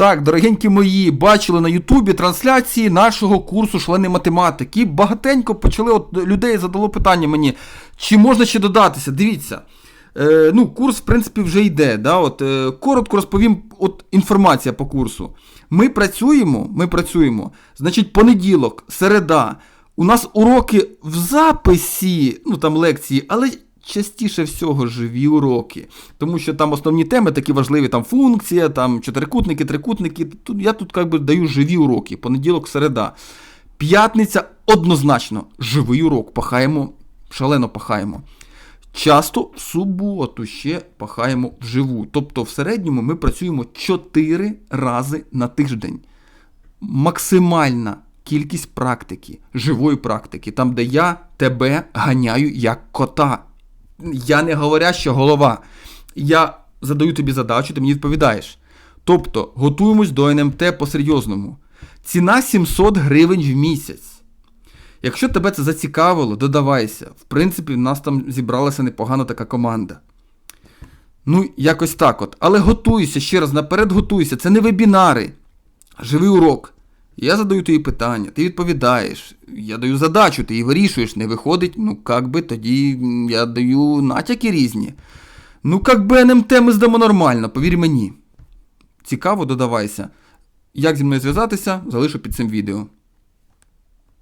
Так, дорогенькі мої, бачили на Ютубі трансляції нашого курсу шлени математики. Багатенько почали от людей задало питання мені, чи можна ще додатися. Дивіться. Е, ну, курс, в принципі, вже йде. Да? От, е, коротко розповім от, інформація по курсу. Ми працюємо, ми працюємо, значить, понеділок, середа. У нас уроки в записі, ну там лекції, але частіше всього живі уроки. Тому що там основні теми такі важливі, там функція, там чотирикутники, трикутники. Тут, я тут як би даю живі уроки, понеділок, середа. П'ятниця однозначно живий урок. Пахаємо, шалено пахаємо. Часто в суботу ще пахаємо вживу. Тобто, в середньому ми працюємо 4 рази на тиждень. Максимальна кількість практики, живої практики, там, де я тебе ганяю як кота. Я не говоряща голова. Я задаю тобі задачу, ти мені відповідаєш. Тобто, готуємось до НМТ по-серйозному. Ціна 700 гривень в місяць. Якщо тебе це зацікавило, додавайся. В принципі, в нас там зібралася непогана така команда. Ну, якось так от. Але готуйся, ще раз, наперед готуйся. Це не вебінари, живий урок. Я задаю тобі питання, ти відповідаєш. Я даю задачу, ти її вирішуєш, не виходить, ну як би тоді я даю натяки різні. Ну, як би НМТ ми здамо нормально, повір мені. Цікаво, додавайся. Як зі мною зв'язатися, залишу під цим відео.